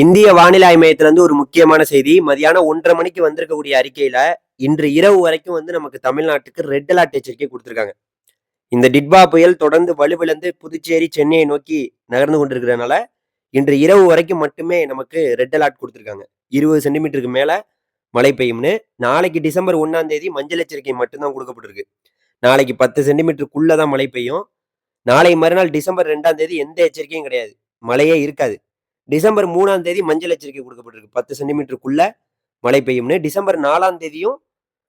இந்திய வானிலை மையத்திலிருந்து ஒரு முக்கியமான செய்தி. மதியானம் ஒன்றரை மணிக்கு வந்திருக்கக்கூடிய அறிக்கையில இன்று இரவு வரைக்கும் வந்து நமக்கு தமிழ்நாட்டுக்கு ரெட் அலர்ட் எச்சரிக்கை கொடுத்துருக்காங்க. இந்த டிட்பா புயல் தொடர்ந்து வலுவிழந்து புதுச்சேரி சென்னையை நோக்கி நகர்ந்து கொண்டிருக்கிறதுனால இன்று இரவு வரைக்கும் மட்டுமே நமக்கு ரெட் அலர்ட் கொடுத்துருக்காங்க. இருபது சென்டிமீட்டருக்கு மேல மழை பெய்யும்னு. நாளைக்கு டிசம்பர் ஒன்னாம் தேதி மஞ்சள் எச்சரிக்கை மட்டும்தான் கொடுக்கப்பட்டிருக்கு. நாளைக்கு பத்து சென்டிமீட்டருக்குள்ளே தான் மழை பெய்யும். நாளை மறுநாள் டிசம்பர் ரெண்டாம் தேதி எந்த எச்சரிக்கையும் கிடையாது. மழையே இருக்காது. டிசம்பர் மூணாம் தேதி மஞ்சள் எச்சரிக்கை கொடுக்கப்பட்டிருக்கு. பத்து சென்டிமீட்டருக்குள்ள மழை பெய்யும்னு. டிசம்பர் நாலாம் தேதியும்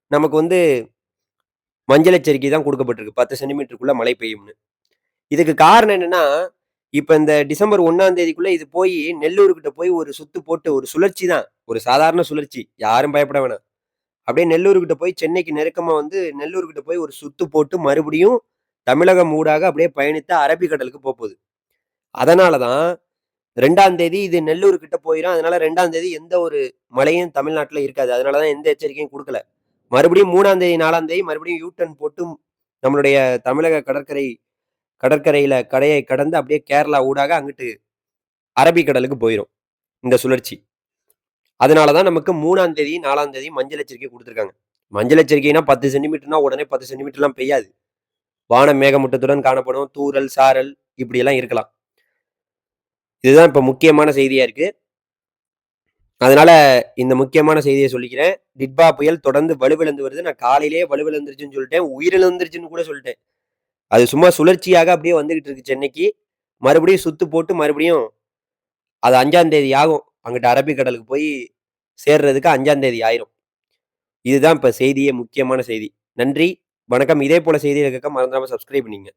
நமக்கு வந்து மஞ்சள் எச்சரிக்கை தான் கொடுக்கப்பட்டிருக்கு. பத்து சென்டிமீட்டருக்குள்ள மழை பெய்யும்னு. இதுக்கு காரணம் என்னன்னா இப்ப இந்த டிசம்பர் ஒன்னாம் தேதிக்குள்ள இது போய் நெல்லூர்கிட்ட போய் ஒரு சுத்து போட்டு ஒரு சுழற்சி தான். ஒரு சாதாரண சுழற்சி. யாரும் பயப்பட வேணாம். அப்படியே நெல்லூர்கிட்ட போய் சென்னைக்கு நெருக்கமா வந்து நெல்லூர்கிட்ட போய் ஒரு சுத்து போட்டு மறுபடியும் தமிழகம் ஊடாக அப்படியே பயணித்து அரபிக்கடலுக்கு போகுது. போகுது அதனாலதான் ரெண்டாம் தேதி இது நெல்லூர் கிட்ட போயிடும் அதனால ரெண்டாம் தேதி எந்த ஒரு மழையும் தமிழ்நாட்டில் இருக்காது. அதனாலதான் எந்த எச்சரிக்கையும் கொடுக்கல. மறுபடியும் மூணாம் தேதி நாலாம் தேதி மறுபடியும் யூட்டன் போட்டு நம்மளுடைய தமிழக கடற்கரை கடற்கரையில கடையை கடந்து அப்படியே கேரளா ஊடாக அங்கிட்டு அரபிக்கடலுக்கு போயிடும் இந்த சுழற்சி. அதனாலதான் நமக்கு மூணாம் தேதி நாலாம் தேதி மஞ்சள் எச்சரிக்கை கொடுத்துருக்காங்க. மஞ்சள் எச்சரிக்கைனா பத்து சென்டிமீட்டர்னா உடனே பத்து சென்டிமீட்டர்லாம் பெய்யாது. வானம் மேகமூட்டத்துடன் காணப்படும். தூரல் சாரல் இப்படியெல்லாம் இருக்கலாம். இதுதான் இப்போ முக்கியமான செய்தியாக இருக்குது அதனால இந்த முக்கியமான செய்தியை சொல்லிக்கிறேன். டிட்பா புயல் தொடர்ந்து வலுவிழந்து வருது. நான் காலையிலேயே வலுவிழந்துருச்சுன்னு சொல்லிட்டேன். உயிரிழந்துருச்சுன்னு கூட சொல்லிட்டேன். அது சும்மா சுழற்சியாக அப்படியே வந்துகிட்டு இருக்கு சென்னைக்கு. மறுபடியும் சுத்து போட்டு மறுபடியும் அது அஞ்சாம் தேதி ஆகும். அங்கிட்ட அரபிக்கடலுக்கு போய் சேர்றதுக்கு அஞ்சாம் தேதி ஆயிரும். இதுதான் இப்போ செய்தியே முக்கியமான செய்தி. நன்றி. வணக்கம். இதே போல செய்தியில் கேட்க மறந்துடாம சப்ஸ்கிரைப் பண்ணிங்க.